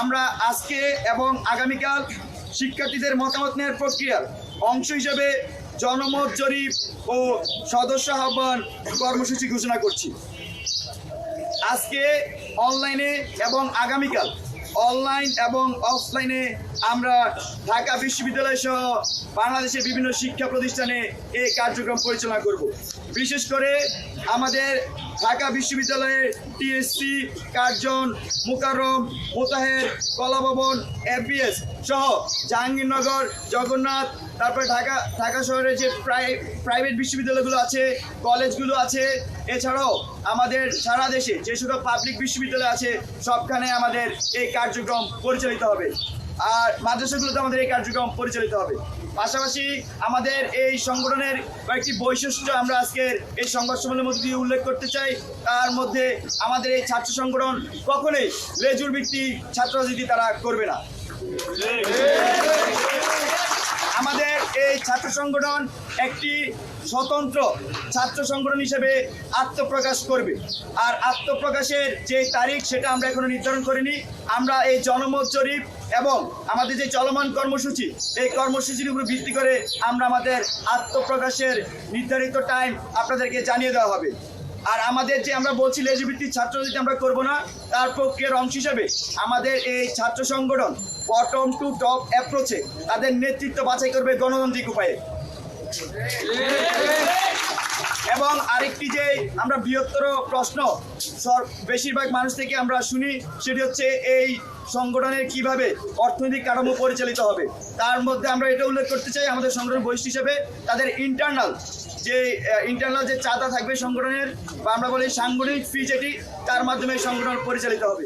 আমরা আজকে এবং আগামীকাল শিক্ষার্থীদের মতামত নেওয়ার প্রক্রিয়ার অংশ হিসেবে জনমত জরিপ ও সদস্য আহ্বান কর্মসূচি ঘোষণা করছি। আজকে অনলাইনে এবং আগামীকাল অনলাইন এবং অফলাইনে আমরা ঢাকা বিশ্ববিদ্যালয় সহ বাংলাদেশের বিভিন্ন শিক্ষা প্রতিষ্ঠানে এই কার্যক্রম পরিচালনা করব। বিশেষ করে আমাদের ঢাকা বিশ্ববিদ্যালয়ের TSC Curzon, Mukarram, Motaher, Kalabhaban FBS সহ জাহাঙ্গীরনগর, জগন্নাথ, তারপরে ঢাকা ঢাকা শহরের যে প্রাই প্রাইভেট বিশ্ববিদ্যালয়গুলো আছে কলেজগুলো আছে, এছাড়াও আমাদের সারা দেশে যে সকল পাবলিক বিশ্ববিদ্যালয় আছে, সবখানে আমাদের এই কার্যক্রম পরিচালিত হবে। আর মাদ্রাসাগুলোতে আমাদের এই কার্যক্রম পরিচালিত হবে। পাশাপাশি আমাদের এই সংগঠনের কয়েকটি বৈশিষ্ট্য আমরা আজকের এই সংবাদ সম্মেলনের মধ্যে দিয়ে উল্লেখ করতে চাই। তার মধ্যে আমাদের এই ছাত্র সংগঠন কখনোই লেজুর ভিত্তিক ছাত্র রাজনীতি তারা করবে না। আমাদের এই ছাত্র সংগঠন একটি স্বতন্ত্র ছাত্র সংগঠন হিসেবে আত্মপ্রকাশ করবে। আর আত্মপ্রকাশের যে তারিখ সেটা আমরা এখনও নির্ধারণ করিনি। আমরা এই জনমত জরিপ এবং আমাদের যে চলমান কর্মসূচি, এই কর্মসূচির উপর ভিত্তি করে আমরা আমাদের আত্মপ্রকাশের নির্ধারিত টাইম আপনাদেরকে জানিয়ে দেওয়া হবে। আর আমাদের যে আমরা বলছি লেজভিত্তিক ছাত্র যদি আমরা করব না, তার প্রক্রিয়ার অংশ হিসেবে আমাদের এই ছাত্র সংগঠন বটম টু টপ অ্যাপ্রোচে তাদের নেতৃত্ব বাছাই করবে গণতান্ত্রিক উপায়ে। এবং আরেকটি যে আমরা বৃহত্তর প্রশ্ন বেশিরভাগ মানুষ থেকে আমরা শুনি, সেটি হচ্ছে এই সংগঠনের কীভাবে অর্থনৈতিক কাঠামো পরিচালিত হবে। তার মধ্যে আমরা এটা উল্লেখ করতে চাই, আমাদের সংগঠনের বৈশিষ্ট্য হিসেবে তাদের ইন্টারনাল যে ইন্টারনাল যে চাঁদা থাকবে সংগঠনের, বা আমরা বলি সাংগঠনিক ফি যেটি, তার মাধ্যমে সংগঠন পরিচালিত হবে।